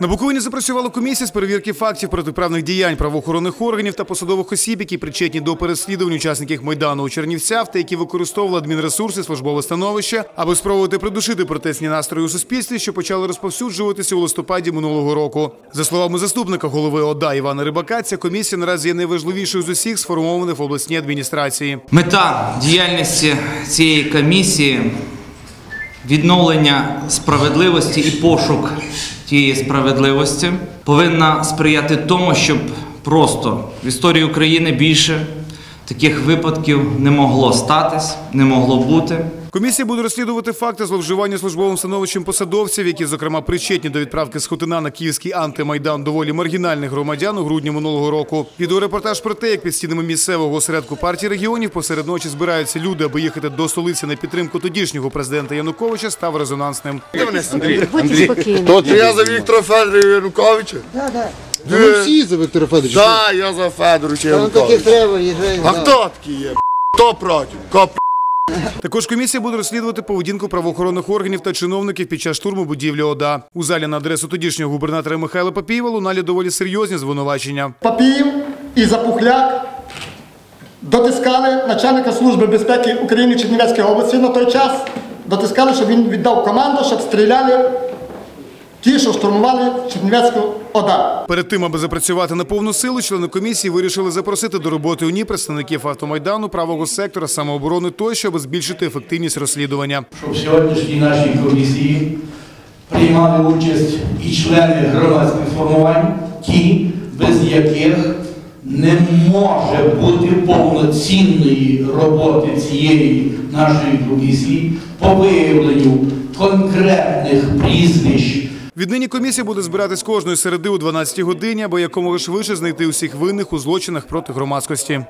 На Буковині запрацювала комісія з перевірки фактів протиправних діянь правоохоронних органів та посадових осіб, які причетні до переслідувань учасників майдану у Чернівцях та які використовували адмінресурси, службове становище, аби спробувати придушити протестні настрої у суспільстві, що почали розповсюджуватися у листопаді минулого року. За словами заступника голови ОДА Івана Рибака, ця комісія наразі є найважливішою з усіх сформованих в обласній адміністрації. Мета діяльності цієї комісії відновлення справедливості і пошук тієї справедливості повинна сприяти тому, щоб просто в історії України більше таких випадків не могло статись, не могло бути. Комісія буде розслідувати факти зловживання службовим становищем посадовців, які, зокрема, причетні до відправки з Хотина на київський антимайдан доволі маргінальних громадян у грудні минулого року. Відеорепортаж про те, як під стінами місцевого осередку партії регіонів посеред ночі збираються люди, аби їхати до столиці на підтримку тодішнього президента Януковича, став резонансним. Будьте спокійні. То я за Віктора Федоровича Януковича? Ну, Ми всі за Віктора Федоровича. Так, я за Федоровича Там таких Януковича. треба, їжджай. А хто такий є? Хто проти? Хто Також комісія буде розслідувати поведінку правоохоронних органів та чиновників під час штурму будівлі ОДА. У залі на адресу тодішнього губернатора Михайла Папієва лунали доволі серйозні звинувачення. Папіїв і Запухляк дотискали начальника Служби безпеки України Чернівецької області на той час, дотискали, щоб він віддав команду, щоб стріляли ті, що штурмували Чернівецьку ОДА. Перед тим, аби запрацювати на повну силу, члени комісії вирішили запросити до роботи у ній представників автомайдану, правого сектора, самооборони тощо, аби збільшити ефективність розслідування. щоб в сьогоднішній нашій комісії приймали участь і члени громадських формувань, ті, без яких не може бути повноцінної роботи цієї нашої комісії по виявленню конкретних прізвищ Віднині комісія буде збиратись кожної середи у 12 годині, аби якомога швидше знайти усіх винних у злочинах проти громадськості.